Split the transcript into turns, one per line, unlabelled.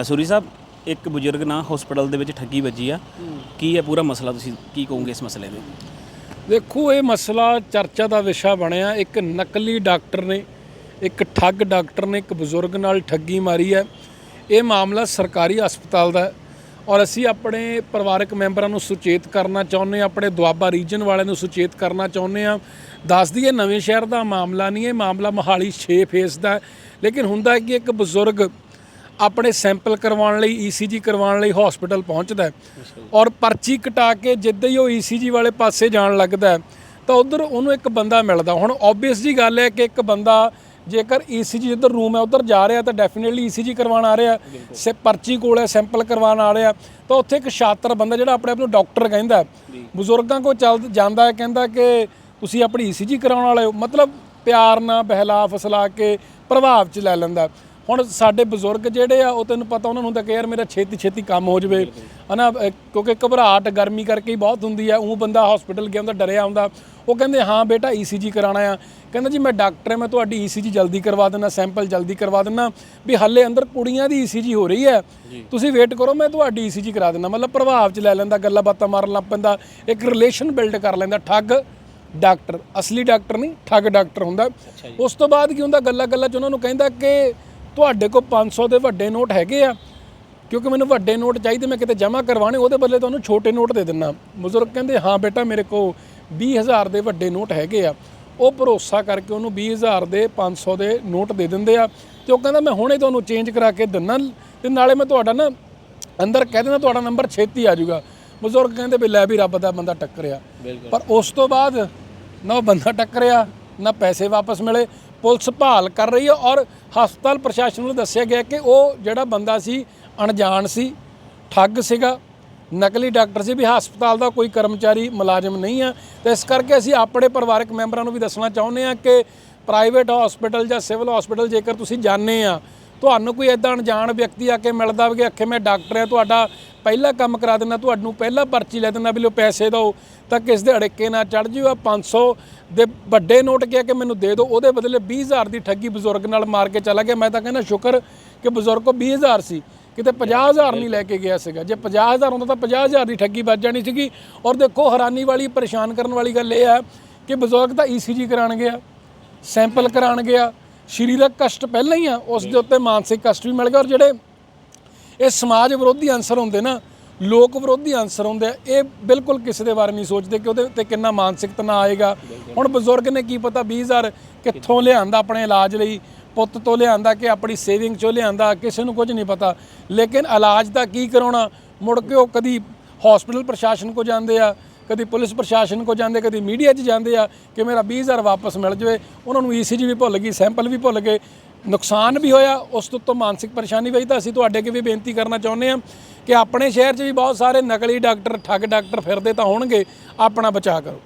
ਸੂਰੀ ਸਾਹਿਬ ਇੱਕ ਬਜ਼ੁਰਗ ਨਾਲ ਹਸਪੀਟਲ ਦੇ ਵਿੱਚ ਠੱਗੀ ਵੱਜੀ ਆ। ਕੀ ਹੈ ਪੂਰਾ ਮਸਲਾ ਤੁਸੀਂ ਕੀ ਕਹੋਗੇ ਇਸ ਮਸਲੇ ਦੇ?
ਦੇਖੋ ਇਹ ਮਸਲਾ ਚਰਚਾ ਦਾ ਵਿਸ਼ਾ ਬਣਿਆ। ਇੱਕ ਨਕਲੀ ਡਾਕਟਰ ਨੇ ਇੱਕ ਠੱਗ ਡਾਕਟਰ ਨੇ ਇੱਕ ਬਜ਼ੁਰਗ ਨਾਲ ਠੱਗੀ ਮਾਰੀ ਹੈ। ਇਹ ਮਾਮਲਾ ਸਰਕਾਰੀ ਹਸਪਤਾਲ ਦਾ ਹੈ ਔਰ ਅਸੀਂ ਆਪਣੇ ਪਰਿਵਾਰਕ ਮੈਂਬਰਾਂ ਨੂੰ ਸੁਚੇਤ ਕਰਨਾ ਚਾਹੁੰਦੇ ਹਾਂ ਆਪਣੇ ਦੁਆਬਾ ਰੀਜਨ ਵਾਲਿਆਂ ਨੂੰ ਸੁਚੇਤ ਕਰਨਾ ਚਾਹੁੰਦੇ ਹਾਂ। ਦੱਸ ਦਈਏ ਨਵੇਂ ਸ਼ਹਿਰ ਦਾ ਮਾਮਲਾ ਨਹੀਂ ਇਹ ਮਾਮਲਾ ਮੋਹਾਲੀ 6 ਫੇਸ ਦਾ ਲੇਕਿਨ ਹੁੰਦਾ ਹੈ ਕਿ ਇੱਕ ਬਜ਼ੁਰਗ ਆਪਣੇ ਸੈਂਪਲ ਕਰਵਾਉਣ ਲਈ ਈਸੀਜੀ ਕਰਵਾਉਣ ਲਈ ਹਸਪੀਟਲ ਪਹੁੰਚਦਾ ਹੈ। ਔਰ ਪਰਚੀ ਕਟਾ ਕੇ ਜਿੱਦਾਂ ਹੀ ਉਹ ਈਸੀਜੀ ਵਾਲੇ ਪਾਸੇ ਜਾਣ ਲੱਗਦਾ ਹੈ, ਤਾਂ ਉਧਰ ਉਹਨੂੰ ਇੱਕ ਬੰਦਾ ਮਿਲਦਾ। ਹੁਣ ਆਬਵੀਅਸ ਜੀ ਗੱਲ ਹੈ ਕਿ ਇੱਕ ਬੰਦਾ ਜੇਕਰ ਈਸੀਜੀ ਜਿੱਧਰ ਰੂਮ ਹੈ ਉਧਰ ਜਾ ਰਿਹਾ ਤਾਂ ਡੈਫੀਨਿਟਲੀ ਈਸੀਜੀ ਕਰਵਾਉਣ ਆ ਰਿਹਾ। ਸੇ ਪਰਚੀ ਕੋਲ ਹੈ ਸੈਂਪਲ ਕਰਵਾਉਣ ਆ ਰਿਹਾ। ਤਾਂ ਉੱਥੇ ਇੱਕ ਛਾਤਰ ਬੰਦਾ ਜਿਹੜਾ ਆਪਣੇ ਆਪ ਨੂੰ ਡਾਕਟਰ ਕਹਿੰਦਾ ਬਜ਼ੁਰਗਾਂ ਕੋਲ ਚੱਲ ਜਾਂਦਾ ਹੈ ਕਹਿੰਦਾ ਕਿ ਤੁਸੀਂ ਆਪਣੀ ਈਸੀਜੀ ਕਰਾਉਣ ਵਾਲੇ ਹੋ। ਮਤਲਬ ਪਿਆਰ ਨਾਲ ਬਹਿਲਾ ਫਸਲਾ ਕੇ ਪ੍ਰਭਾਵ ਚ ਲੈ ਲੈਂਦਾ ਹੁਣ ਸਾਡੇ ਬਜ਼ੁਰਗ ਜਿਹੜੇ ਆ ਉਹ ਤੈਨੂੰ ਪਤਾ ਉਹਨਾਂ ਨੂੰ ਹੁੰਦਾ ਕਿ ਯਾਰ ਮੇਰਾ ਛੇਤੀ ਛੇਤੀ ਕੰਮ ਹੋ ਜਵੇ। ਹਨਾ ਕਿਉਂਕਿ ਘਬਰਾਹਟ ਗਰਮੀ ਕਰਕੇ ਹੀ ਬਹੁਤ ਹੁੰਦੀ ਆ। ਉਹ ਬੰਦਾ ਹਸਪੀਟਲ ਗਿਆ ਹੁੰਦਾ ਡਰਿਆ ਹੁੰਦਾ। ਉਹ ਕਹਿੰਦੇ ਹਾਂ ਬੇਟਾ ਈਸੀਜੀ ਕਰਾਉਣਾ ਆ। ਕਹਿੰਦਾ ਜੀ ਮੈਂ ਡਾਕਟਰ ਹਾਂ ਮੈਂ ਤੁਹਾਡੀ ਈਸੀਜੀ ਜਲਦੀ ਕਰਵਾ ਦਿੰਦਾ ਸੈਂਪਲ ਜਲਦੀ ਕਰਵਾ ਦਿੰਦਾ। ਵੀ ਹੱਲੇ ਅੰਦਰ ਕੁੜੀਆਂ ਦੀ ਈਸੀਜੀ ਹੋ ਰਹੀ ਹੈ ਤੁਸੀਂ ਵੇਟ ਕਰੋ ਮੈਂ ਤੁਹਾਡੀ ਈਸੀਜੀ ਕਰਾ ਦਿੰਦਾ। ਮਤਲਬ ਪ੍ਰਭਾਵ ਚ ਲੈ ਲੈਂਦਾ ਗੱਲਾਂ ਬਾਤਾਂ ਮਾਰਨ ਲੱਗ ਪੈਂਦਾ। ਇੱਕ ਰਿਲੇਸ਼ਨ ਬਿਲਡ ਕਰ ਲੈਂਦਾ ਠੱਗ ਡਾਕਟਰ ਅਸਲੀ ਡਾਕਟਰ ਨਹੀਂ ਠੱਗ ਡਾਕਟਰ ਹੁੰਦਾ। ਉਸ ਤੋਂ ਬਾਅਦ ਕੀ ਹੁੰਦਾ ਗੱਲਾਂ ਗੱਲਾਂ ਚ ਉਹਨਾਂ ਨੂੰ ਕਹਿੰਦਾ ਕਿ ਤੁਹਾਡੇ ਕੋਲ 500 ਦੇ ਵੱਡੇ ਨੋਟ ਹੈਗੇ ਆ ਕਿਉਂਕਿ ਮੈਨੂੰ ਵੱਡੇ ਨੋਟ ਚਾਹੀਦੇ ਮੈਂ ਕਿਤੇ ਜਮ੍ਹਾਂ ਕਰਵਾਣੇ ਉਹਦੇ ਬਦਲੇ ਤੁਹਾਨੂੰ ਛੋਟੇ ਨੋਟ ਦੇ ਦਿੰਨਾ ਬਜ਼ੁਰਗ ਕਹਿੰਦੇ ਹਾਂ ਬੇਟਾ ਮੇਰੇ ਕੋਲ 20000 ਦੇ ਵੱਡੇ ਨੋਟ ਹੈਗੇ ਆ। ਉਹ ਭਰੋਸਾ ਕਰਕੇ ਉਹਨੂੰ 20000 ਦੇ 500 ਦੇ ਨੋਟ ਦੇ ਦਿੰਦੇ ਆ ਤੇ ਉਹ ਕਹਿੰਦਾ ਮੈਂ ਹੁਣੇ ਤੁਹਾਨੂੰ ਚੇਂਜ ਕਰਾ ਕੇ ਦਿੰਨਾ ਤੇ ਨਾਲੇ ਮੈਂ ਤੁਹਾਡਾ ਨਾ ਅੰਦਰ ਕਹਿ ਦੇਣਾ ਤੁਹਾਡਾ ਨੰਬਰ ਛੇਤੀ ਆ ਜਾਊਗਾ। ਬਜ਼ੁਰਗ ਕਹਿੰਦੇ ਵੀ ਲੈ ਵੀ ਰੱਬ ਦਾ ਬੰਦਾ ਟੱਕਰਿਆ। ਪਰ ਉਸ ਤੋਂ ਬਾਅਦ ਨਾ ਉਹ ਬੰਦਾ ਟੱਕਰਿਆ ਨਾ ਪੈਸੇ ਵਾਪਸ ਮਿਲੇ ਪੁਲਿਸ ਭਾਲ ਕਰ ਰਹੀ ਹੈ ਔਰ ਹਸਪਤਾਲ ਪ੍ਰਸ਼ਾਸਨ ਨੂੰ ਦੱਸਿਆ ਗਿਆ ਕਿ ਉਹ ਜਿਹੜਾ ਬੰਦਾ ਸੀ, ਅਣਜਾਣ ਸੀ, ਠੱਗ ਸੀਗਾ, ਨਕਲੀ ਡਾਕਟਰ ਸੀ ਵੀ ਹਸਪਤਾਲ ਦਾ ਕੋਈ ਕਰਮਚਾਰੀ ਮੁਲਾਜ਼ਮ ਨਹੀਂ ਆ ਤੇ ਇਸ ਕਰਕੇ ਅਸੀਂ ਆਪਣੇ ਪਰਿਵਾਰਕ ਮੈਂਬਰਾਂ ਨੂੰ ਵੀ ਦੱਸਣਾ ਚਾਹੁੰਦੇ ਆ ਕਿ ਪ੍ਰਾਈਵੇਟ ਹਸਪੀਟਲ ਜਾਂ ਸਿਵਲ ਹਸਪੀਟਲ ਜੇਕਰ ਤੁਸੀਂ ਜਾਂਦੇ ਆ, ਤੁਹਾਨੂੰ ਕੋਈ ਐਦਾਂ ਅਣਜਾਣ ਵਿਅਕਤੀ ਆ ਕੇ ਮਿਲਦਾ ਵੀ ਕਿ ਅੱਖੇ ਮੈਂ ਡਾਕਟਰ ਆ ਤੁਹਾਡਾ ਪਹਿਲਾ ਕੰਮ ਕਰਾ ਦਿੰਦਾ, ਤੁਹਾਨੂੰ ਪਹਿਲਾਂ ਪਰਚੀ ਲੈ ਦਿੰਦਾ ਵੀ ਲੋ ਪੈਸੇ ਦਿਓ, ਤਾਂ ਕਿਸ ਦੇ ਅੜਿੱਕੇ ਨਾਲ ਚੜ ਜਿਓ ਆ 500 ਦੇ ਵੱਡੇ ਨੋਟ ਕਿਹਾ ਕਿ ਮੈਨੂੰ ਦੇ ਦਿਓ, ਉਹਦੇ ਬਦਲੇ 20000 ਦੀ ਠੱਗੀ ਬਜ਼ੁਰਗ ਨਾਲ ਮਾਰ ਕੇ ਚਲਾ ਗਿਆ। ਮੈਂ ਤਾਂ ਕਹਿੰਦਾ ਸ਼ੁਕਰ ਕਿ ਬਜ਼ੁਰਗ ਕੋ 20000 ਸੀ, ਕਿਤੇ 50000 ਨਹੀਂ ਲੈ ਕੇ ਗਿਆ ਸੀਗਾ। ਜੇ 50000 ਹੁੰਦਾ ਤਾਂ 50000 ਦੀ ਠੱਗੀ ਵੱਜ ਜਾਣੀ ਸੀਗੀ। ਔਰ ਦੇਖੋ, ਹੈਰਾਨੀ ਵਾਲੀ, ਪਰੇਸ਼ਾਨ ਕਰਨ ਵਾਲੀ ਗੱਲ ਇਹ ਆ ਕਿ ਬਜ਼ੁਰਗ ਤਾਂ ਈਸੀਜੀ ਕਰਾਣ ਗਿਆ, ਸੈਂਪਲ ਕਰਾਣ ਗਿਆ, ਸਰੀਰਕ ਕਸ਼ਟ ਪਹਿਲਾਂ ਹੀ ਆ, ਉਸ ਦੇ ਉੱਤੇ ਮਾਨਸਿਕ ਕਸ਼ਟ ਵੀ ਮਿਲ ਗਿਆ ਔਰ ਜਿਹੜੇ ਇਹ ਸਮਾਜ ਵਿਰੋਧੀ ਅੰਸਰ ਹੁੰਦੇ ਨਾ, ਲੋਕ ਵਿਰੋਧੀ ਅੰਸਰ ਹੁੰਦੇ ਆ, ਇਹ ਬਿਲਕੁਲ ਕਿਸੇ ਦੇ ਬਾਰੇ ਨਹੀਂ ਸੋਚਦੇ ਕਿ ਉਹਦੇ ਉੱਤੇ ਕਿੰਨਾ ਮਾਨਸਿਕ ਤਣਾਅ ਆਏਗਾ। ਹੁਣ ਬਜ਼ੁਰਗ ਨੇ ਕੀ ਪਤਾ 20000 ਕਿੱਥੋਂ ਲਿਆਂਦਾ ਆਪਣੇ ਇਲਾਜ ਲਈ, ਪੁੱਤ ਤੋਂ ਲਿਆਂਦਾ ਕਿ ਆਪਣੀ ਸੇਵਿੰਗ ਚੋਂ ਲਿਆਂਦਾ, ਕਿਸੇ ਨੂੰ ਕੁਝ ਨਹੀਂ ਪਤਾ। ਲੇਕਿਨ ਇਲਾਜ ਦਾ ਕੀ ਕਰਾਉਣਾ, ਮੁੜ ਕੇ ਉਹ ਕਦੀ ਹਸਪੀਟਲ ਪ੍ਰਸ਼ਾਸਨ ਕੋ ਜਾਂਦੇ ਆ, ਕਦੀ ਪੁਲਿਸ ਪ੍ਰਸ਼ਾਸਨ ਕੋ ਜਾਂਦੇ, ਕਦੀ ਮੀਡੀਆ 'ਚ ਜਾਂਦੇ ਆ ਕਿ ਮੇਰਾ 20000 ਵਾਪਸ ਮਿਲ ਜਾਵੇ। ਉਹਨਾਂ ਨੂੰ ਈਸੀਜੀ ਵੀ ਭੁੱਲ ਗਈ ਸੈਂਪਲ ਵੀ ਭੁੱਲ ਗਏ। ਨੁਕਸਾਨ ਵੀ ਹੋਇਆ, ਉਸ ਤੋਂ ਉੱਤੋਂ ਮਾਨਸਿਕ ਪਰੇਸ਼ਾਨੀ ਵੀ ਤਾਂ ਅਸੀਂ ਤੁਹਾਡੇ ਅੱਗੇ ਵੀ ਬੇਨਤੀ ਕਰਨਾ ਚਾਹੁੰਦੇ ਹਾਂ ਕਿ ਆਪਣੇ ਸ਼ਹਿਰ 'ਚ ਵੀ ਬਹੁਤ ਸਾਰੇ ਨਕਲੀ ਡਾਕਟਰ, ਠੱਗ ਡਾਕਟਰ ਫਿਰਦੇ ਤਾਂ ਹੋਣਗੇ, ਆਪਣਾ ਬਚਾਅ ਕਰੋ।